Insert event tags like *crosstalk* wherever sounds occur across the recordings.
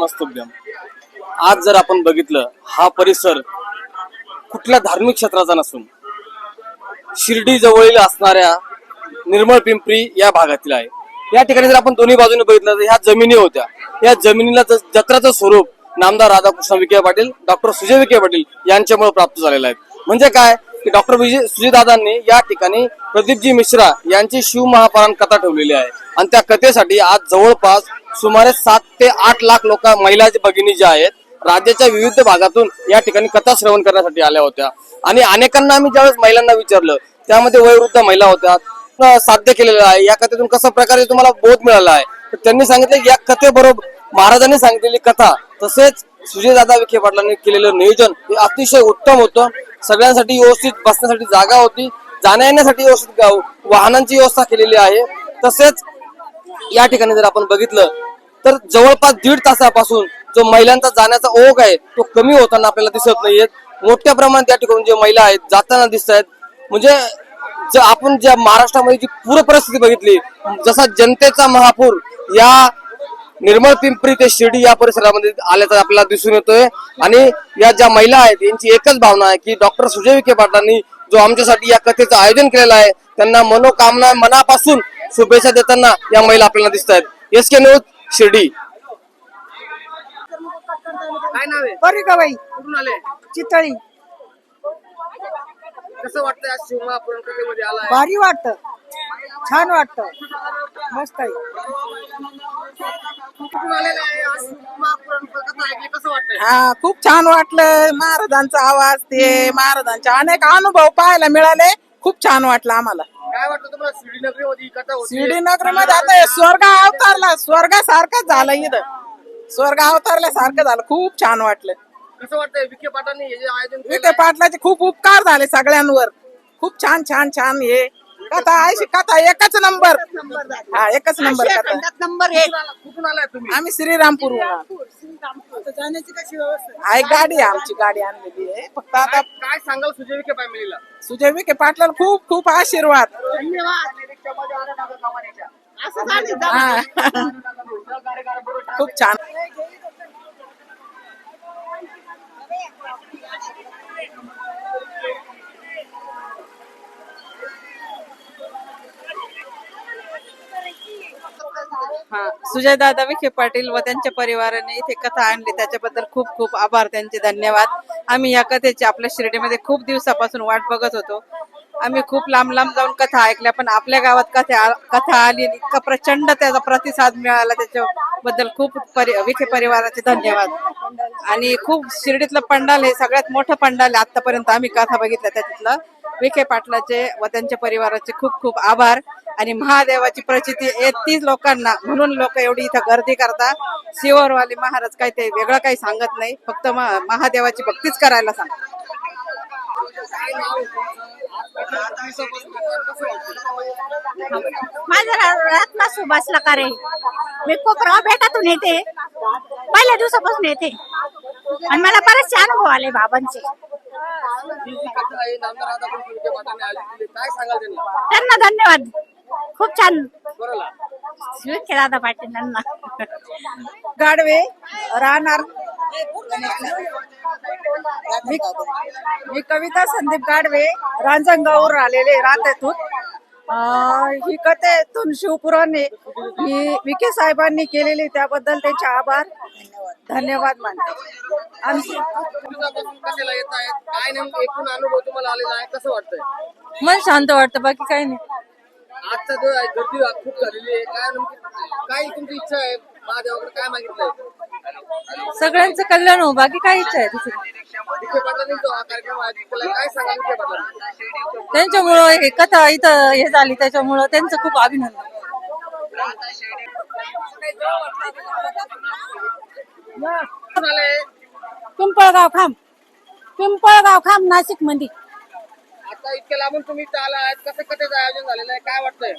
नमस्तुभ्यम आज जर आपण बघितलं हा परिसर कुठल्या धार्मिक क्षेत्राचा नसून शिर्डी जवळील असणाऱ्या निर्मळ पिंपरी या भागातील आहे. या ठिकाणी जर आपण दोन्ही बाजूने बघितलं तर ह्या जमिनी होत्या. या जमिनीला जत्राचं स्वरूप नामदार राधाकृष्ण विखे पाटील डॉक्टर सुजय विखे पाटील यांच्यामुळे प्राप्त झालेलं आहे. म्हणजे काय? की डॉक्टर विजय सुजीदादांनी या ठिकाणी प्रदीपजी मिश्रा यांची शिवमहापारायण कथा ठेवलेली आहे. आणि त्या कथेसाठी आज जवळपास सुमारे सात ते आठ लाख लोक महिला भगिनी ज्या आहेत राज्याच्या विविध भागातून या ठिकाणी कथा श्रवण करण्यासाठी आल्या होत्या. आणि अनेकांना आम्ही ज्यावेळेस महिलांना विचारलं त्यामध्ये वयोवृद्ध महिला होत्या साध्य केलेलं आहे. या कथेतून कशा प्रकारे तुम्हाला बोध मिळाला आहे? तर त्यांनी सांगितलं या कथेबरोबर महाराजांनी सांगितलेली कथा तसेच सुजयदादा विखे पाटलांनी केलेलं नियोजन हे अतिशय उत्तम होतं. सगळ्यांसाठी व्यवस्थित बसण्यासाठी जागा होती. जाण्या येण्यासाठी व्यवस्थित वाहनांची व्यवस्था केलेली आहे. तसेच या ठिकाणी जर आपण बघितलं तर जवळपास दीड तासापासून जो महिलांचा जाण्याचा ओघ आहे तो कमी होताना आपल्याला दिसत नाहीये. मोठ्या प्रमाणात त्या ठिकाणी जे महिला आहेत जाताना दिसत आहेत म्हणजे ज- आपण ज्या महाराष्ट्रामध्ये जी पूर परिस्थिती बघितली जसा जनतेचा महापूर या निर्मळ पिंपरी ते शिर्डी या परिसरामध्ये आल्याचं आपल्याला दिसून येतोय. आणि या ज्या महिला आहेत यांची एकच भावना आहे की डॉक्टर सुजय विखे पाटलांनी जो आमच्यासाठी या कथेचं आयोजन केलेलं आहे त्यांना मनोकामना मनापासून शुभेच्छा देताना या महिला आपल्याला दिसत आहेत. S K news Shirdi. काय नाव आहे? बरी का बाई कुठून आले? चितळी. कसं वाटतंय आज शिवमहापुरण कथेमध्ये आलाय भारी वाटत. छान वाटत. मस्त आहे. हा खूप छान वाटलं महाराजांचा आवाज ते महाराजांचे अनेक अनुभव पाहायला मिळाले. खूप छान वाटलं आम्हाला. काय तुम्हाला? शिर्डी नगरीमध्ये कथा होती. श्रीनगरमध्ये आता हे स्वर्ग अवतारला स्वर्गासारखंच झालं इथं. स्वर्ग अवतारल्यासारखं झालं. खूप छान वाटलं. कसं वाटतंय? विखे पाटांनी हे जे आयोजन केलंय, विखे पाटलाचे खूप उपकार झाले सगळ्यांवर. खूप छान छान छान हे. कथा आहे कथा एकच नंबर. हा एकच नंबर कथा नंबर एक कुठून आलाय तुम्ही? आम्ही श्रीरामपूर जाण्याची कशी व्यवस्था आहे? गाडी आहे आमची गाडी आणलेली आहे. फक्त आता काय सांगाल सुजय विखे फॅमिलीला? सुजय विखे पाटलाला खूप खूप आशीर्वाद. हा. खूप छान. हा विखे पाटील व त्यांच्या परिवाराने इथे कथा आणली. त्याच्याबद्दल खूप खूप आभार त्यांचे धन्यवाद. आम्ही या कथेची आपल्या शिर्डीमध्ये खूप दिवसापासून वाट बघत होतो. आम्ही खूप लांब लांब जाऊन कथा ऐकल्या पण आपल्या गावात कथा कथा आली आणि इतका प्रचंड त्याचा प्रतिसाद मिळाला. त्याच्याबद्दल खूप परि विखे परिवाराचे धन्यवाद. आणि खूप शिर्डीतलं पंडाल हे सगळ्यात मोठं पंडाल आहे. आतापर्यंत आम्ही कथा बघितल्या. त्याच्यातलं विखे पाटलाचे व त्यांच्या परिवाराचे खूप खूप आभार. आणि महादेवाची प्रचिती येतीच लोकांना म्हणून लोक एवढी इथं गर्दी करतात. शिवरवाले महाराज काही ते वेगळं काही सांगत नाही. फक्त महादेवाची भक्तीच करायला सांगतात. माझं रा- रत्ना सुभाष लकारे मी कोपराव बेटातून येते. पहिल्या दिवसापासून येते. आणि मला बरेचसे अनुभव आले बाबांचे. त्यांना धन्यवाद. खूप छान. दादा पाटील यांना. गाडवे राहणार. मी मी कविता संदीप गाडवे रांजणगाववर आलेले राहतेतून अं, ही कथेतून शिवपुराणे ही विखे साहेबांनी केलेली त्याबद्दल त्यांचे आभार. धन्यवाद मानते. काय नेमकं एकूण अनुभव तुम्हाला आलेला आहे? कसं वाटतंय? मन शांत वाटतं बाकी काही नाही. आजचा जो आहे, गर्दी खूप झालेली आहे. काय काय तुमची इच्छा आहे? महादेवाकडे काय मागितलंय? सगळ्यांचं कल्याण हो बाकी काय इच्छा आहे त्यांच्यामुळं हे कथा इथं हे झाली त्याच्यामुळं त्यांचं खूप अभिनंदन. पिंपळगाव खांब पिंपळगाव खांब नाशिकमध्ये आता इतक्या लांबून तुम्ही इथं आला आहेत कसं कथेचं आयोजन झालेलं आहे? काय वाटतंय?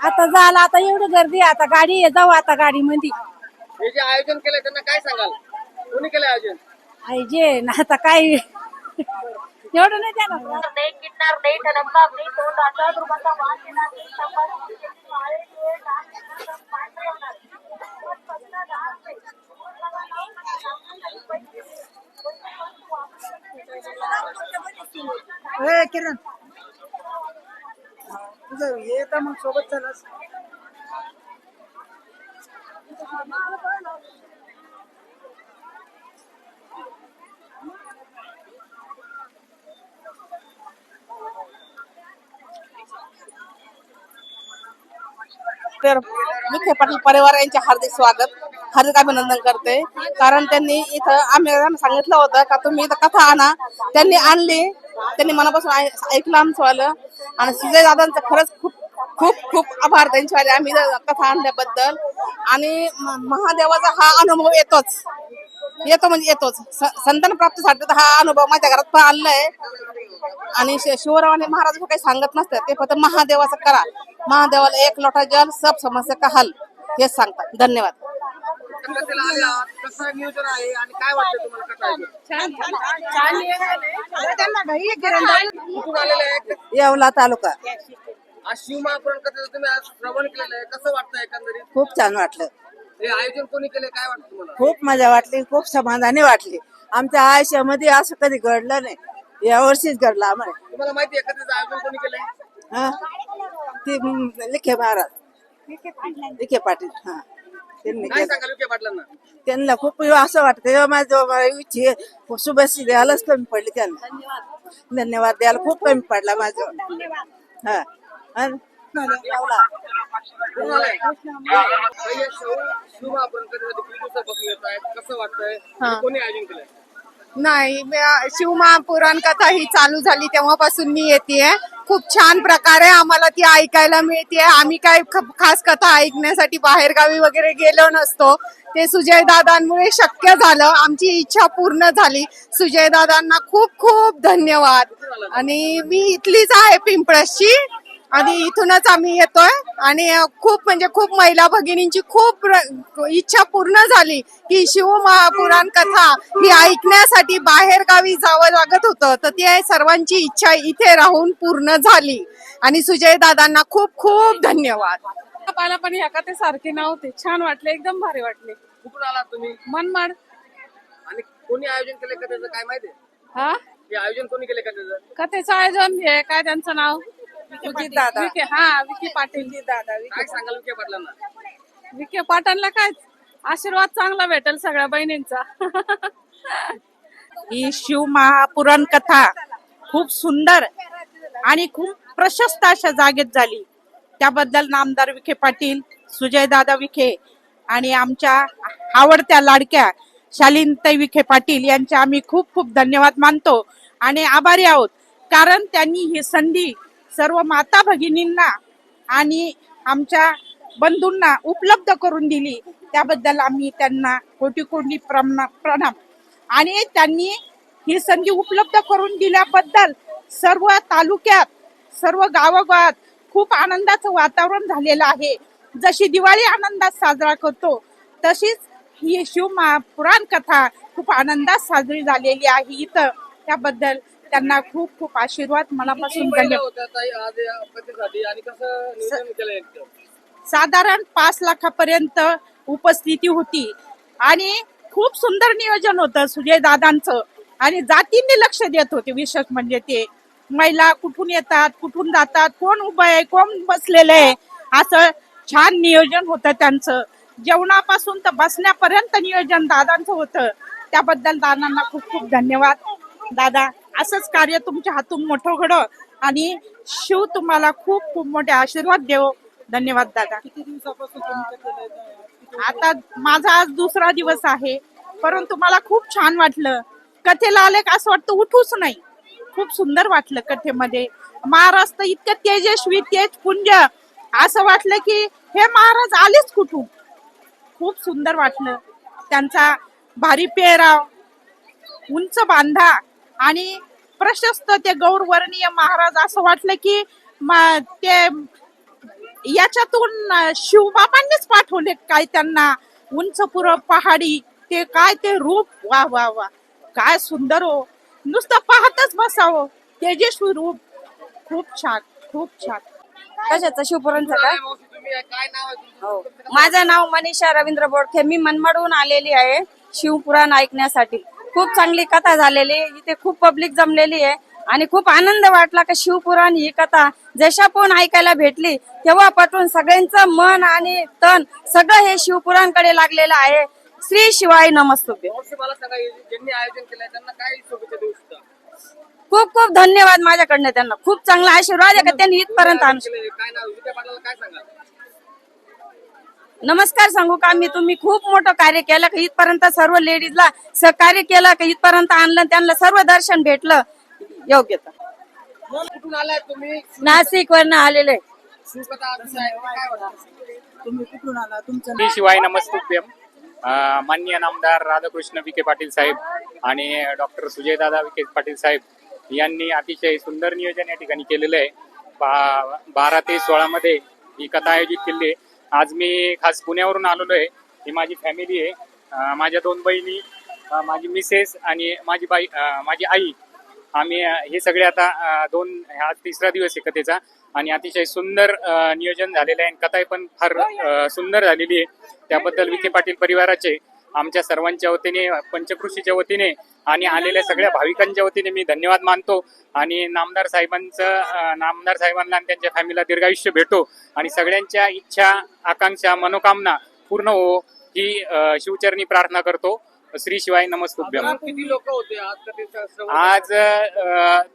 आता झालं आता एवढी गर्दी आता गाडी आहे, जाऊ आता गाडी मध्ये हे जे आयोजन केलंय त्यांना काय सांगाल? कोणी केलं आयोजन? आई जे ना आता काय एवढं नाही देणार. नाही किडणार नाही ठणकणार नाही तो दाता दुर्गाचा वास येणार नाही ए, किरण. तुझं तर मग सोबत चालास तर विखे पाटील परिवार यांचे हार्दिक स्वागत. हार्दिक अभिनंदन करते. कारण त्यांनी इथं आम्ही सांगितलं होतं का तुम्ही इथं कथा आणा. त्यांनी आणली. त्यांनी मनापासून ऐकलं आमचं आलं आणि सुजय दादांचं खरंच खूप खूप खूप आभार त्यांच्यावाले. आम्ही कथा आणल्याबद्दल. आणि महादेवाचा हा अनुभव येतोच. येतो म्हणजे येतोच. स- संतान प्राप्तीसाठी तर हा अनुभव माझ्या घरात पण आणलाय आणि शिवरावाने शिवराव आणि महाराज काही सांगत नसतात ते फक्त महादेवाचं करा. महादेवाला एक लोटा जल सब समस्या का हल हेच सांगतात. धन्यवाद. कथेला आले आहात कसं नियोजन आहे आणि काय वाटतं तुम्हाला कसं आहे. कुठून आलेले आहे येवला तालुका. आज शिवमहापुराण कथेचं तुम्ही आज श्रवण केलेलं आहे कसं वाटतं एकंदरीत? खूप छान वाटलं. हे आयोजन कोणी केले काय वाटतं तुम्हाला? खूप मजा वाटली खूप समाधानी वाटली. आमच्या आयुष्यामध्ये असं कधी घडलं नाही. या वर्षीच घडलं आम्हाला. तुम्हाला माहिती आहे कथेचं आयोजन कोणी केलंय? हा? ती हम्म, लिखे महाराज. लिखे पाटील हा. त्यांनी काय केलं. सांगाल विखे पाटलांना? त्यांना खूप असं वाटतं तेव्हा माझं इच्छे शुभेच्छा द्यायलाच कमी पडली त्यांना. धन्यवाद. द्यायला खूप कमी पडला माझं हा. दिवसापासून येत आहेत. कसं वाटतंय? कोणी आयोजन केलंय? नाही मी- शिवमहापुराण कथा ही चालू झाली तेव्हापासून मी येते खूप छान प्रकारे आम्हाला ती ऐकायला मिळते आम्ही काय खास कथा ऐकण्यासाठी बाहेर गावी वगैरे गेलो नसतो. ते सुजय दादांमुळे शक्य झालं. आमची इच्छा पूर्ण झाली. सुजय दादांना खूप खूप धन्यवाद. आणि मी इथलीच आहे पिंपळाशी आणि इथूनच आम्ही येतोय. आणि खूप म्हणजे खूप महिला भगिनींची खूप इच्छा पूर्ण झाली की शिवमहापुराण कथा ही ऐकण्यासाठी बाहेर गावी जावं लागत होतं. तर ती सर्वांची इच्छा इथे राहून पूर्ण झाली. आणि सुजय दादांना खूप खूप धन्यवाद. पाला पण ह्या कथे सारखे नव्हते. छान वाटले एकदम भारी वाटले. कुठून आलात तुम्ही? मनमाड. आणि कोणी आयोजन केलंय कथेचं काय माहिती? हा? हे आयोजन कोणी केले कथेचं? कथेचं आयोजन हे काय त्यांचं नाव? दादा. विखे हा विखे पाटील. दादा काय सांगाल विखे पाटलांना? विखे पाटणला काय? आशीर्वाद चांगला भेटेल सगळ्या बहिणींचा. *laughs* ही शिव महापुराण कथा खूप सुंदर आणि खूप प्रशस्त अशा जागेत झाली. त्याबद्दल नामदार विखे पाटील सुजयदादा विखे आणि आमच्या आवडत्या लाडक्या शालीनताई विखे पाटील यांचे आम्ही खूप खूप धन्यवाद मानतो आणि आभारी आहोत. कारण त्यांनी ही संधी सर्व माता भगिनींना आणि आमच्या बंधूंना उपलब्ध करून दिली. त्याबद्दल आम्ही त्यांना कोटी कोटी प्रणाम. आणि त्यांनी ही संधी उपलब्ध करून दिल्याबद्दल सर्व तालुक्यात सर्व गावोगावात खूप आनंदाचं वातावरण झालेलं आहे. जशी दिवाळी आनंदात साजरा करतो तशीच ही शिव पुराण कथा खूप आनंदात साजरी झालेली आहे. इथं त्याबद्दल त्यांना खूप खूप आशीर्वाद मनापासून धन्यवाद? साधारण पाच लाखापर्यंत उपस्थिती होती. आणि खूप सुंदर नियोजन होतं सुजय दादांचं. आणि जातींनी लक्ष देत होते विशेष म्हणजे ते. महिला कुठून येतात कुठून जातात कोण उभं आहे कोण बसलेलं आहे? असं छान नियोजन होतं त्यांचं. जेवणापासून तर बसण्यापर्यंत नियोजन दादांचं होतं. त्याबद्दल दादांना खूप खूप धन्यवाद. दादा असंच कार्य तुमच्या हातून मोठं घडो आणि शिव तुम्हाला खूप खूप मोठे आशीर्वाद देव. धन्यवाद दादा. आता माझा आज दुसरा दिवस आहे. परंतु मला खूप छान वाटलं. कथेला आले का असं वाटतं उठूच नाही. खूप सुंदर वाटलं कथेमध्ये. महाराज तर इतकं तेजस्वी तेज पुंज असं वाटलं की हे महाराज आलेच कुठून? खूप सुंदर वाटलं. त्यांचा भारी पेहराव उंच बांधा आणि प्रशस्त ते गौरवर्णीय महाराज असं वाटलं की ते याच्यातून शिवबाबांनीच पाठवले काय त्यांना उंच पुर पहाडी ते काय ते रूप? वा वा वा. काय सुंदर हो. नुसतं पाहतच बसावं. तेजस्वी रूप. खूप छान खूप छान. कशाचं? शिवपुराणचं का? काय मावशी तुम्ही आहे? काय नाव आहे तुमचं? माझं नाव मनीषा रवींद्र बोडखे मी मनमाडहून आलेली आहे शिवपुराण ऐकण्यासाठी. खूप चांगली कथा झालेली. इथे खूप पब्लिक जमलेली आहे. आणि खूप आनंद वाटला की शिवपुराण ही कथा जशा पण ऐकायला भेटली तेव्हापासून सगळ्यांचं मन आणि तन सगळं हे शिवपुराणकडे लागलेलं आहे. श्री शिवाय नमस्तुभ्य खूप खूप धन्यवाद माझ्याकडनं त्यांना. खूप चांगला आशीर्वाद आहे का त्यांनी इथपर्यंत आणलं केलंय? काय नाव विखे पाटलाला काय सांगा नमस्कार सांगू का? मी तुम्ही खूप मोठं कार्य केलं का? इथपर्यंत सर्व लेडीजला सहकार्य केलं का? इथपर्यंत आणलं त्यांना सर्व दर्शन भेटलं. योग्य कुठून आलाय तुम्ही? नाशिक वरनं आलेले शिवाय नमस्तुभ्यम अ, माननीय नामदार राधाकृष्ण विखे पाटील साहेब आणि डॉक्टर सुजयदादा विखे पाटील साहेब यांनी अतिशय सुंदर नियोजन या ठिकाणी केलेलं आहे. बारा ते सोळा मध्ये ही कथा आयोजित केली आहे. आज मी खास पुण्यावरून आलेलो आहे. ही माझी फॅमिली आहे. माझ्या दोन बहिणी माझी मिसेस आणि माझी बाई माझी आई. आम्ही हे सगळे आता दोन हा तिसरा दिवस आहे कथेचा. आणि अतिशय सुंदर नियोजन झालेलं आहे आणि कथा पण फार सुंदर झालेली आहे. त्याबद्दल विखे पाटील परिवाराचे आमच्या सर्वांच्या वतीने पंचकृषीच्या वतीने आणि आलेल्या सगळ्या भाविकांच्या वतीने मी धन्यवाद मानतो. आणि नामदार साहेबांचं नामदार साहेबांना आणि त्यांच्या फॅमिलीला दीर्घायुष्य भेटो. आणि सगळ्यांच्या इच्छा आकांक्षा मनोकामना पूर्ण हो ही शिवचरणी प्रार्थना करतो. श्री शिवाय नमस्तुभ्यम. साधारण किती लोक होते? आज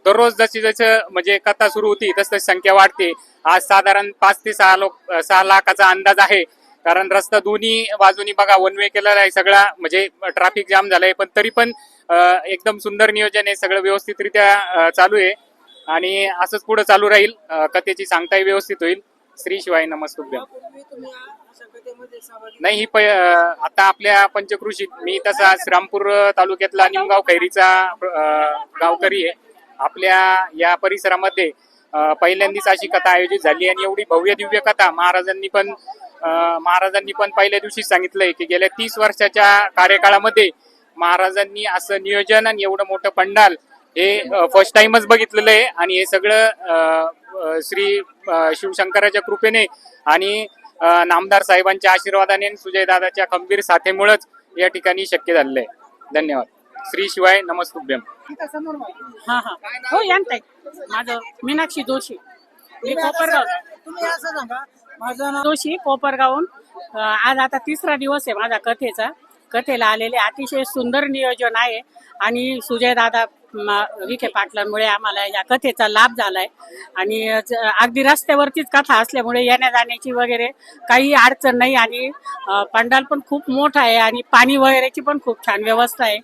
दररोज जशी जसं म्हणजे कथा सुरू होती तस तशी संख्या वाढते. आज साधारण पाच ते सहा लोक सहा लाखाचा अंदाज आहे. कारण रस्ता दोन्ही बाजूनी बघा वन वे केलेला आहे सगळा. म्हणजे ट्रॅफिक जाम झालाय पण तरी पण एकदम सुंदर नियोजन आहे. सगळं व्यवस्थितरित्या चालू आहे. आणि असंच पुढे चालू राहील. कथेची सांगताही व्यवस्थित होईल. श्री शिवाय नमस्तुभ्यम नाही ही आता आपल्या पंचकृषीत मी तसा श्रीरामपूर तालुक्यातला निमगाव खैरीचा गावकरी आहे. आपल्या या परिसरामध्ये पहिल्यांदीच अशी कथा आयोजित झाली आणि एवढी भव्य दिव्य कथा महाराजांनी पण महाराजांनी पण पहिल्या दिवशी सांगितलंय की गेल्या तीस वर्षाच्या कार्यकाळामध्ये महाराजांनी असं नियोजन आणि एवढं मोठं पंडाल हे फर्स्ट टाइमच बघितलेलं आहे. आणि हे सगळं श्री शिवशंकराच्या कृपेने आणि नामदार साहेबांच्या आशीर्वादाने आणि सुजयदादाच्या खंबीर साथेमुळेच या ठिकाणी शक्य झालेलं आहे. धन्यवाद. श्री शिवाय नमस्तुभ्यम. हा हा. हो यांताय माझं मीनाक्षी जोशी. मी कोपरगाव. तुम्ही असं सांगा. माझं नाव जोशी कोपरगावून आज आता तिसरा दिवस आहे माझा कथेचा. कथेला आलेले अतिशय सुंदर नियोजन आहे. आणि सुजय दादा विखे पाटलांमुळे आम्हाला या कथेचा लाभ झालाय. आणि अगदी रस्त्यावरतीच कथा असल्यामुळे येण्या जाण्याची वगैरे काही अडचण नाही. आणि पंडाल पण खूप मोठा आहे आणि पाणी वगैरेची पण खूप छान व्यवस्था आहे.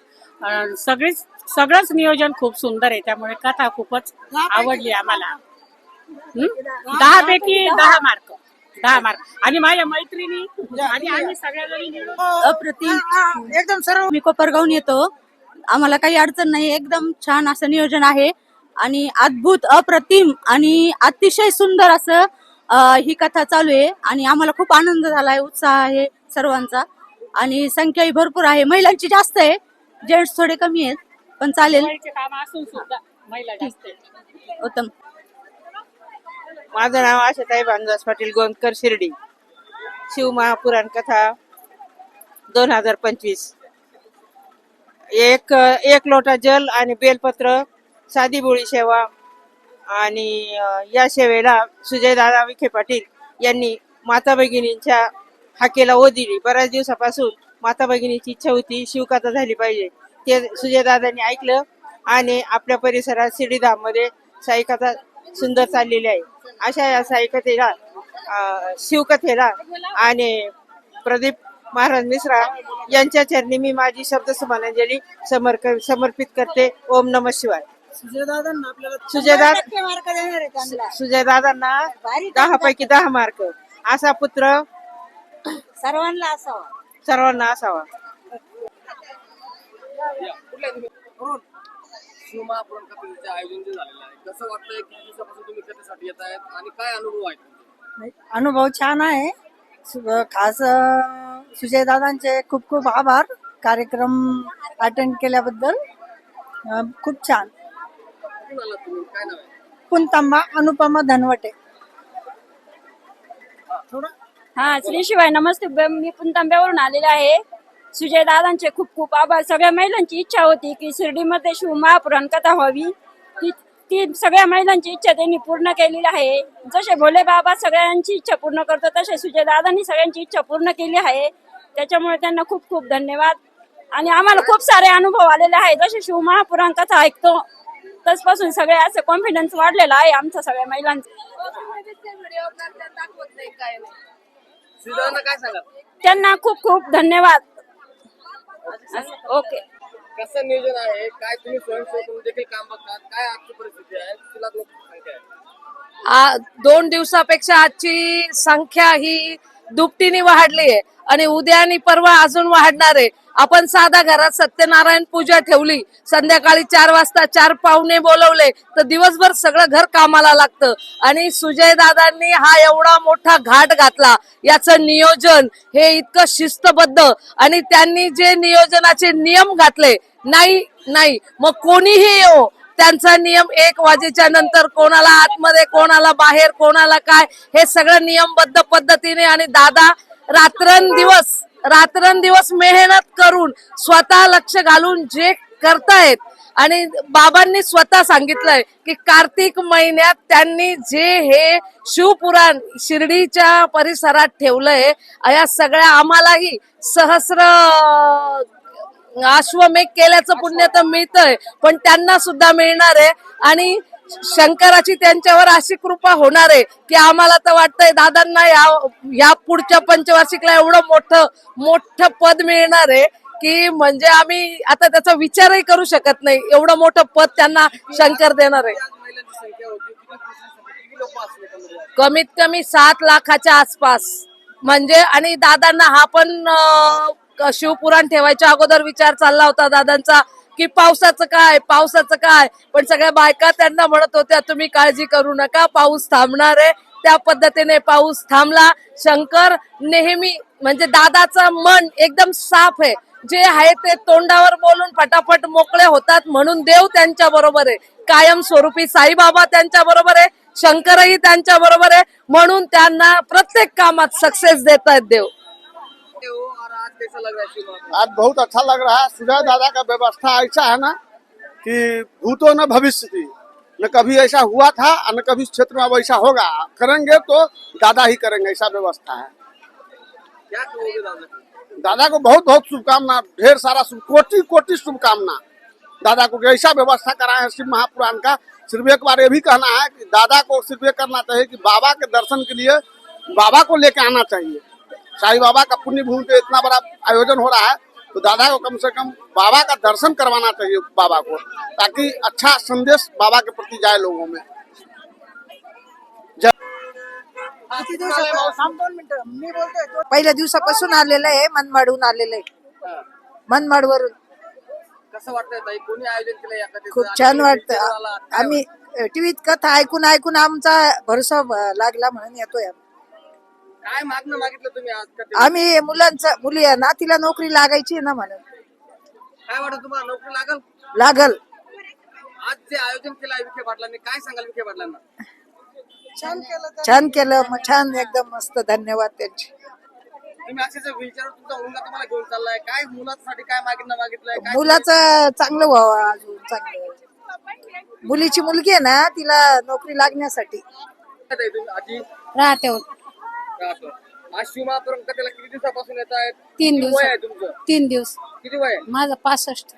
सगळीच सगळंच नियोजन खूप सुंदर आहे. त्यामुळे कथा खूपच आवडली आम्हाला. दहा. पैकी दहा. मार्क. दहा मार्क. आणि माझ्या मैत्रिणी आणि आम्ही सगळ्या मिळून अप्रतिम. एकदम सर्व मी कोपरगावून येतो. आम्हाला काही अडचण नाही. एकदम छान असं नियोजन आहे. आणि अद्भुत अप्रतिम आणि अतिशय सुंदर असं अं, ही कथा चालू आहे. आणि आम्हाला खूप आनंद झाला आहे उत्साह आहे सर्वांचा. आणि संख्याही भरपूर आहे. महिलांची जास्त आहे. जेंट्स थोडे कमी आहेत पण चालेल. काम असून सुद्धा महिला जास्त आहेत. उत्तम. माझं नाव आशाताई भानदास पाटील गोंदकर शिर्डी. शिवमहापुराण कथा दोन हजार पंचवीस. एक एक लोटा जल आणि बेलपत्र साधी बोळी सेवा आणि या सेवेला सुजयदादा विखे पाटील यांनी माता भगिनींच्या हाकेला ओ दिली. बऱ्याच दिवसापासून माता भगिनीची इच्छा होती शिवकथा झाली पाहिजे. ते सुजयदादांनी ऐकलं आणि आपल्या परिसरात शिर्डीधाममध्ये साईकथा सुंदर चाललेली आहे. अशा या साईकथेला शिवकथेला आणि प्रदीप महाराज मिश्रा यांच्या चरणी मी माझी शब्द समानांजली समर्क समर्पित करते. ओम नम शिवाय. सुजयदादांना आपल्याला सुजयदादांना दहा पैकी दहा मार्क. असा पुत्र सर्वांना असावा. सर्वांना असावा. शिवमहापुराण कथेचं आयोजन जे झालेलं आहे कसं वाटतंय? किती दिवसापासून तुम्ही कथेसाठी येत आहेत आणि काय अनुभव छान आहे. सु- खास अं, सुजयदादांचे खूप खूप आभार कार्यक्रम अटेंड केल्याबद्दल. अं, खूप छान. कुठून आलात तुम्ही? काय नाव आहे? पुंतम्मा अनुपमा धनवटे. हा. श्री शिवाय नमस्ते. ब- मी पुणतांब्यावरून आलेले आहे. सुजय दादांचे खूप खूप आभार. सगळ्या महिलांची इच्छा होती की शिर्डीमध्ये शिव महापुराण कथा व्हावी. ती ती सगळ्या महिलांची इच्छा त्यांनी पूर्ण केलेली आहे. जसे भोले बाबा सगळ्यांची इच्छा पूर्ण करतो तसे सुजय दादांनी सगळ्यांची इच्छा पूर्ण केली आहे. त्याच्यामुळे त्यांना खूप खूप धन्यवाद. आणि आम्हाला खूप सारे अनुभव आलेले आहे जसे शिवमहापुराण कथा ऐकतो तसपासून सगळे असं कॉन्फिडन्स वाढलेला आहे आमचा सगळ्या महिलांचा. सुजयदादांना त्यांना खूप खूप धन्यवाद. ओके. कसं नियोजन आहे? काय तुम्ही स्वयंसेवक देखील काम बघतात? काय आजची परिस्थिती आहे? तुला लोकसंख्या आहे आ- दोन दिवसापेक्षा आजची संख्या ही दुपटीने वाढली आहे. आणि उद्या आणि परवा अजून वाढणार आहे. आपण साधा घरात सत्यनारायण पूजा ठेवली संध्याकाळी चार वाजता चार पाहुणे बोलवले तर दिवसभर सगळं घर कामाला लागतं. आणि सुजय दादांनी हा एवढा मोठा घाट घातला याचं नियोजन हे इतकं शिस्तबद्ध. आणि त्यांनी जे नियोजनाचे नियम घातले नाही नाही मग कोणीही येऊ त्यांचा नियम एक वाजेच्या नंतर कोणाला आतमध्ये कोणाला बाहेर कोणाला काय हे सगळं नियमबद्ध पद्धतीने आणि दादा रात्रंदिवस रात्रंदिवस मेहनत करून स्वतः लक्ष घालून जे करतायत आणि बाबांनी स्वतः सांगितलंय की कार्तिक महिन्यात त्यांनी जे हे शिवपुराण शिर्डीच्या परिसरात ठेवलंय या सगळ्या आम्हालाही सहस्र अश्वमेघ केल्याचं पुण्य तर मिळतंय पण त्यांना सुद्धा मिळणार आहे. आणि शंकराची त्यांच्यावर अशी कृपा होणार आहे की आम्हाला तर वाटतंय दादांना या या पुढच्या पंचवार्षिकला एवढं मोठं मोठं पद मिळणार आहे की म्हणजे आम्ही आता त्याचा विचारही करू शकत नाही. एवढं मोठं पद त्यांना शंकर देणार आहे. कमीत कमी सात लाखाच्या आसपास. म्हणजे आणि दादांना हा पण शिवपुराण ठेवायच्या अगोदर विचार चालला होता दादांचा. की पावसाचं काय पावसाचं काय? पण सगळ्या बायका त्यांना म्हणत होत्या तुम्ही काळजी करू नका पाऊस थांबणार आहे. त्या पद्धतीने पाऊस थांबला. शंकर नेहमी म्हणजे दादाचं मन एकदम साफ आहे. जे आहे ते तोंडावर बोलून फटाफट मोकळे होतात म्हणून देव त्यांच्या बरोबर आहे. कायम स्वरूपी साईबाबा त्यांच्या बरोबर आहे. शंकरही त्यांच्या बरोबर आहे. म्हणून त्यांना प्रत्येक कामात सक्सेस देत आहेत देव. कैसा लग रहा है शिव आज बहुत अच्छा लग रहा है। सुजय दादा का व्यवस्था ऐसा है ना कि भूतो न भविष्य थी न कभी ऐसा हुआ था और न कभी क्षेत्र में अब ऐसा होगा। करेंगे तो दादा ही करेंगे ऐसा व्यवस्था है। क्या कहोगे दादा दादा को बहुत बहुत शुभकामना ढेर सारा शुभ कोटि कोटि शुभकामना। दादा को ऐसा व्यवस्था कराए हैं शिव महापुराण का। सिर्फ़ एक बार ये भी कहना है कि दादा को सिर्फ़ ये करना चाहिए कि बाबा के दर्शन के लिए बाबा को लेके आना चाहिए। साईं बाबा का पुण्य भूमि पे इतना बड़ा आयोजन हो रहा है तो दादा को कम से कम बाबा का दर्शन करवाना चाहिए बाबा को ताकि अच्छा संदेश बाबा के प्रति जाए लोगों में। पहिल्या दिवसापासून आलेलं आहे मनमाडहून आलेलं आहे. मनमाडवरून कसं वाटतंय ताई? कोणी आयोजन केलं या कथेचं? खूप छान वाटतं. आम्ही टीव्हीत कथा ऐकून ऐकून आमचा भरोसा लागला म्हणून येतोय आम्ही. काय मागणं मागितलं तुम्ही आज? आम्ही मुलांचा मुली नातीला नोकरी लागायची आहे ना म्हणून काय वाटत तुम्हाला नोकरी लागल? लागल. आज जे आयोजन केलं आहे विखे पाटलांनी काय सांगाल विखे पाटलांना? छान केलं मग छान एकदम मस्त धन्यवाद त्यांचे. तुम्ही असेच विचार तुमचा मुलगा तुम्हाला घेऊन चाललाय काय मुलासाठी काय मागितलं मागितलंय काय मुलाचं चांगलं व्हावं अजून चांगलं. मुलीची मुलगी आहे ना तिला नोकरी लागण्यासाठी. ताई तुम्ही आजी? राहते. राहतो. आज कथेला किती दिवसापासून येत आहेत? तीन किती दिवस. वय आहे तुमचं? तीन दिवस. किती वय आहे? माझं पासष्ट.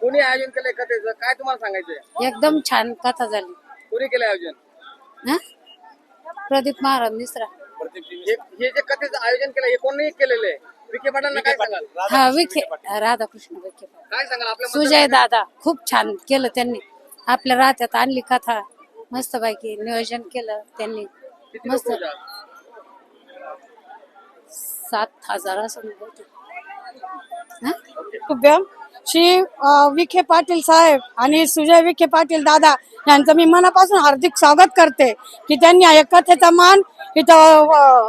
कोणी आयोजन केलंय कथेचं? काय तुम्हाला सांगायचंय? एकदम छान कथा झाली. कोणी केलं आयोजन? हा? प्रदीप महाराज मिश्रा. हे हे जे कथेचं आयोजन केलं हे कोणी केलेलं आहे विखे पाटलांना काय सांगाल? हा विखे राधाकृष्ण विखे काय सांगाल आपल्या सुजय दादा खूप छान केलं त्यांनी. आपल्या राहत्यात आणली कथा. मस्त पैकी नियोजन केलं त्यांनी. किती मस्त. लोकं? सात हजारा श्री विखे पाटील साहेब आणि सुजय विखे पाटील दादा यांचं मी मनापासून हार्दिक स्वागत करते की त्यांनी या कथेचा मान इथं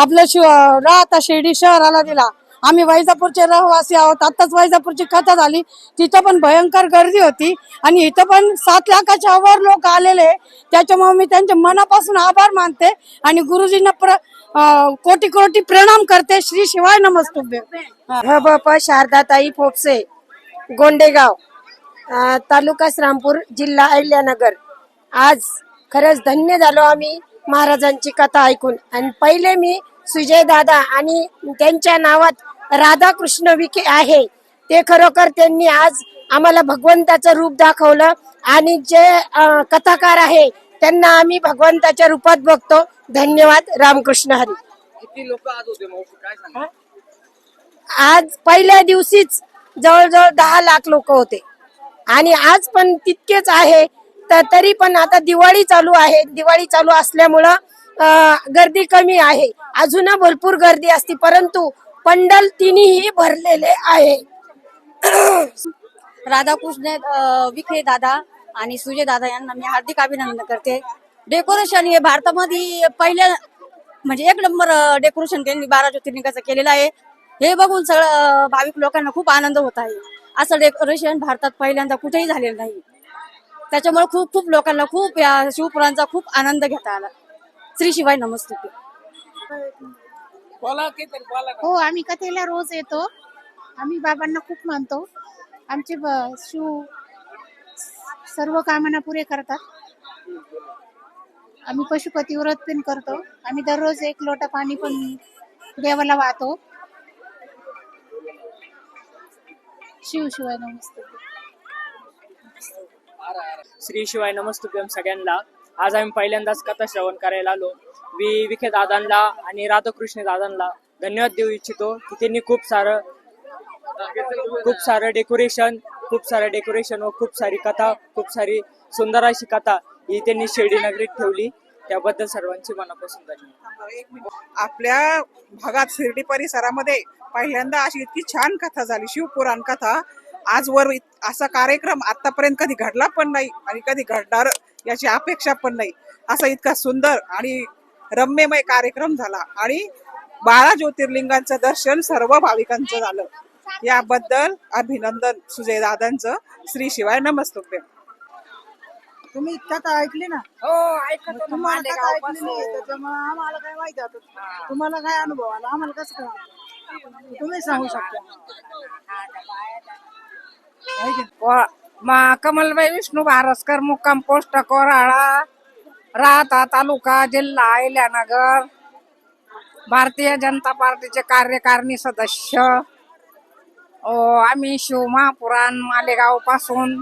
आपलं शि राहता शिर्डी शहराला दिला. आम्ही वैजापूरचे रहिवासी आहोत. आताच वैजापूरची कथा झाली. तिथं पण भयंकर गर्दी होती. आणि इथं पण सात लाखाच्या वर लोक आलेले. त्याच्यामुळे मी त्यांचे मनापासून आभार मानते. आणि गुरुजींना प्र कोटी कोटी प्रणाम करते. श्री शिवाय नमस्तुभ्य. हबप हो, हो, हो. शारदाताई फोपसे गोंडेगाव तालुका श्रामपूर जिल्हा अहिल्यानगर. आज खरंच धन्य झालो आम्ही महाराजांची कथा ऐकून. आणि पहिले मी सुजय दादा आणि त्यांच्या नावात राधाकृष्ण विखे आहे. ते खरोखर त्यांनी आज आम्हाला भगवंताचं रूप दाखवलं. आणि जे कथाकार आहे त्यांना आम्ही भगवंताच्या रूपात बघतो. धन्यवाद. रामकृष्ण हरी. किती लोक आज होते मावशी? काय सांगा? आज पहिल्या दिवशीच जवळजवळ दहा लाख लोक होते. आणि आज पण तितकेच आहे. तर तरी पण आता दिवाळी चालू आहे. दिवाळी चालू असल्यामुळं अं, गर्दी कमी आहे. अजून भरपूर गर्दी असते परंतु पंडल तिन्ही भरलेले आहे. राधाकृष्ण अं, विखे दादा आणि सुजय दादा यांना मी हार्दिक अभिनंदन करते. डेकोरेशन हे भारतामध्ये पहिल्या म्हणजे एक नंबर डेकोरेशन त्यांनी बारा ज्योतिर्लिंगाचं केलेलं आहे. हे बघून सगळं भाविक लोकांना खूप आनंद होत आहे. असं डेकोरेशन भारतात पहिल्यांदा कुठेही झालेलं नाही. त्याच्यामुळे खूप खूप लोकांना खूप या शिवपुरांचा खूप आनंद घेता आला. श्री शिवाय नमस्ते हो आम्ही कथेला रोज येतो. आम्ही बाबांना खूप मानतो. आमचे शिव सर्व कामना पुरे करतात. आम्ही पशुपती व्रत पण करतो. आम्ही दररोज एक लोटा पाणी पण देवाला वाहतो. शिव शिवाय नमस्ते. श्री शिवाय नमस्तुभ्यम सगळ्यांना. आज आम्ही पहिल्यांदाच कथा श्रवण करायला आलो. मी विखे दादांना आणि राधाकृष्ण दादांना धन्यवाद देऊ इच्छितो की त्यांनी खूप सारं खूप सारं डेकोरेशन खूप सारं डेकोरेशन व खूप सारी कथा खूप सारी सुंदर अशी कथा ही त्यांनी शिर्डी नगरीत ठेवली. त्याबद्दल सर्वांची मनापासून धन्यवाद. आपल्या भागात शिर्डी परिसरामध्ये पहिल्यांदा अशी इतकी छान कथा झाली शिवपुराण कथा. आजवर असा कार्यक्रम आतापर्यंत कधी घडला पण नाही आणि कधी घडणार याची अपेक्षा पण नाही. असा इतका सुंदर आणि रम्यमय कार्यक्रम झाला आणि बारा ज्योतिर्लिंगांचं दर्शन सर्व भाविकांचं झालं. याबद्दल अभिनंदन सुजय दादांचं. श्री शिवाय नमस्तुभ्यम तुम्ही इतक्यात ऐकले ना? हो ऐकत होतो. तुम्हाला कथा ऐकली त्याच्यामुळे आम्हाला काय माहिती आता? तुम्हाला काय अनुभव आला? आम्हाला कसं काय तुम्ही सांगू शकता. आहे की नाही? व- मा कमलबाई विष्णू भारसकर मुक्काम पोस्ट कोराळा राहता तालुका जिल्हा अहिल्यानगर भारतीय जनता पार्टीचे कार्यकारिणी सदस्य. आम्ही शिव महापुराण मालेगावपासून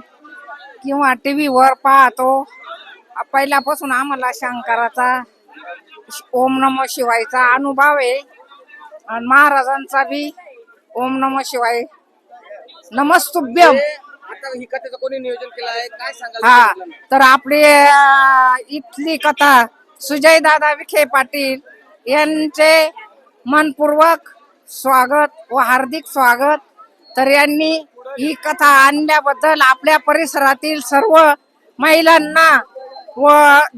किंवा टी व्हीवर पाहतो. पहिल्यापासून आम्हाला शंकराचा ओम नम शिवायचा अनुभव आहे. आणि महाराजांचा बी ओम नम शिवाय नमस्तुभ्यम. आता ही कथेचं कोणी नियोजन केलं आहे? काय हा? तर आपली इथली कथा सुजय दादा विखे पाटील यांचे मनपूर्वक स्वागत व हार्दिक स्वागत. तर यांनी ही कथा आणल्याबद्दल आपल्या परिसरातील सर्व महिलांना व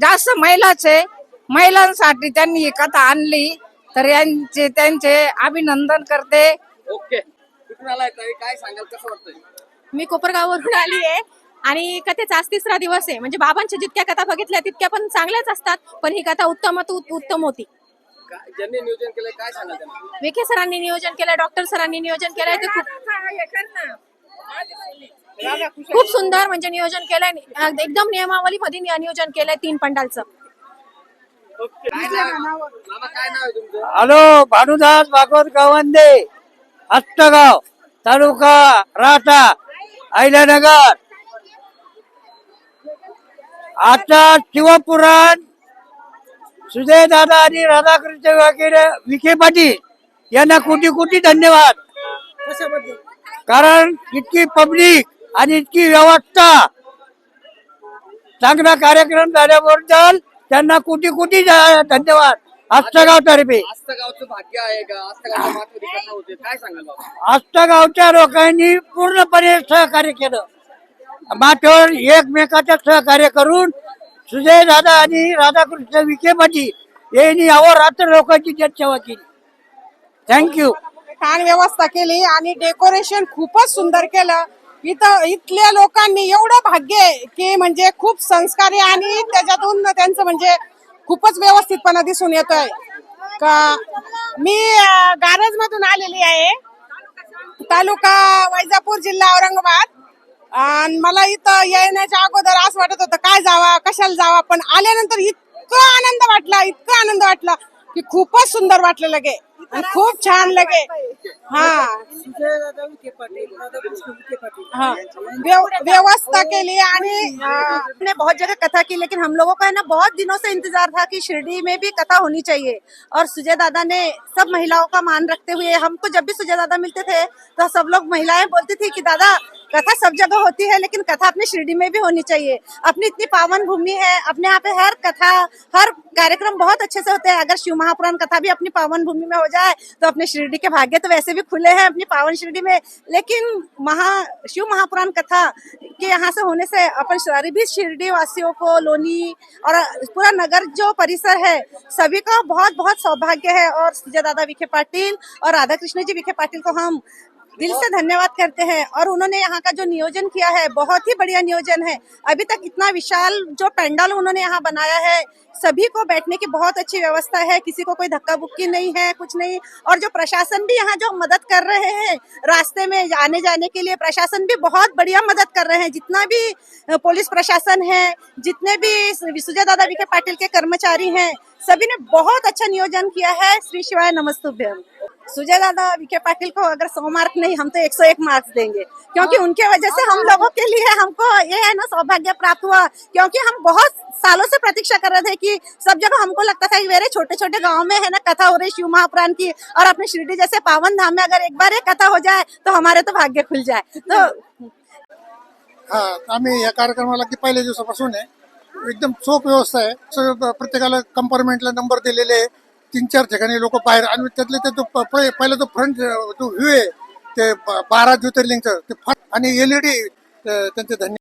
जास्त महिलाचे महिलांसाठी त्यांनी ही कथा आणली. तर यांचे त्यांचे अभिनंदन करते. ओके. कुठून आलाय ताई? काय सांगाल? कसं वाटतंय? मी कोपरगाववरून आली आहे आणि कथेचा आज तिसरा दिवस आहे. म्हणजे बाबांच्या जितक्या कथा बघितल्या तितक्या पण चांगल्याच असतात. पण ही कथा उत्तमात उत- उत्तम होती. काय- ज्यांनी नियोजन केलंय काय त्यांना? विखे सरांनी नियोजन केलंय डॉक्टर सरांनी नियोजन केलंय. ते खूप खूप सुंदर म्हणजे नियोजन केलंय. एकदम नियमावलीमध्ये नि- नियोजन केलंय तीन पंडालचं. काय नाव मामा काय नाव आहे तुमचं? हॅलो भानुदास भागवत गावंदे हस्तगाव तालुका राहता अहिल्यानगर. आता शिवपुराण सुजय दादा आणि राधाकृष्ण वगैरे विखे पाटील यांना कोटी कोटी धन्यवाद. कारण इतकी पब्लिक आणि इतकी व्यवस्था चांगला कार्यक्रम झाल्याबद्दल त्यांना कोटी कोटी धन्यवाद. हस्तगाव तर्फे. आस्था गावचं भाग्य आहे का? आस्था गावच्या मातमध्ये कथा होते काय सांगाल बाबा? आष्टागावच्या लोकांनी पूर्णपणे सहकार्य केलं. मात्र एकमेकाचं सहकार्य करून सुजय दादा आणि राधाकृष्ण विखे पाटील यांनी अहोरात्र लोकांची जनसेवा केली. थँक्यू छान व्यवस्था केली आणि डेकोरेशन खूपच सुंदर केलं. इथं इथल्या लोकांनी एवढं भाग्य आहे की म्हणजे खूप संस्कारी आणि त्याच्यातून त्यांचं म्हणजे खूपच व्यवस्थितपणा दिसून येतोय. का मी गारज मधून आलेली आहे. तालुका वैजापूर जिल्हा औरंगाबाद. आणि मला इथं येण्याच्या अगोदर असं वाटत होतं काय जावा कशाला जावा? पण आल्यानंतर इतका आनंद वाटला इतका आनंद वाटला की खूपच सुंदर वाटलं लगे. खूप छान लगे. हा. व्यवस्था के लिए आणि हमने बहुत जगह कथा की लेकिन हम लोगों का है ना बहुत दिनों से इंतजार था कि शिरडी में भी कथा होनी चाहिए। और सुजय दादा ने सब महिलाओं का मान रखते हुए हमको जब भी सुजय दादा मिलते थे तो सब लोग महिलाएं बोलती थी कि दादा कथा सब जगह होती है, लेकिन कथा अपने शिरडी में भी होनी चाहिए। अपनी इतनी पावन भूमि है, अपने यहाँ पे हर कथा, हर कार्यक्रम बहुत अच्छे से होते हैं। अगर शिव महापुराण कथा भी अपनी पावन भूमि में हो जाए तो अपने शिरडी के भाग्य तो वैसे भी खुले हैं अपनी पावन शिरडी में। लेकिन महा, शिव महापुराण कथा के यहाँ से होने से अपन सारी भी शिरडी वासियों को, लोनी और पूरा नगर जो परिसर है, सभी का बहुत बहुत सौभाग्य है। और दादा विखे पाटिल और राधा कृष्ण जी विखे पाटिल को हम दिल से धन्यवाद करते हैं। और उन्होंने यहाँ का जो नियोजन किया है, बहुत ही बढ़िया नियोजन है। अभी तक इतना विशाल जो पंडाल उन्होंने यहाँ बनाया है, सभी को बैठने की बहुत अच्छी व्यवस्था है। किसी को कोई धक्का बुक्की नहीं है, कुछ नहीं। और जो प्रशासन भी यहाँ जो मदद कर रहे हैं, रास्ते में आने जाने के लिए प्रशासन भी बहुत बढ़िया मदद कर रहे हैं। जितना भी पुलिस प्रशासन है, जितने भी सुजय दादा विखे पाटिल के कर्मचारी हैं सभी ने बहुत अच्छा नियोजन किया है। श्री शिवाय नमस्तुभ्यम। सुजय दादा, विखे पाटिल को अगर सौ मार्क नहीं, हम तो 101 मार्क्स देंगे। क्योंकि उनके वजह से हम लोगों के लिए हमको ये है ना, सौभाग्य प्राप्त हुआ। क्योंकि हम बहुत सालों से प्रतीक्षा कर रहे थे कि सब जगह हमको लगता था कि मेरे छोटे छोटे गाँव में है ना, कथा हो रही शिव महापुराण की, और अपने शिरडी जैसे पावन धाम में अगर एक बार ये कथा हो जाए तो हमारे तो भाग्य खुल जाए। तो हा आम्ही या कार्यक्रमाला की आहे. एकदम चोख व्यवस्था आहे. प्रत्येकाला कंपार्टमेंटला नंबर दिलेले आहे. तीन चार ठिकाणी लोक बाहेर आणि त्यातले ते जो पहिला जो फ्रंट जो व्ह्यू आहे ते बारा ज्योतिर्लिंगचं ते फ- आणि एलईडी त्यांचे धन्य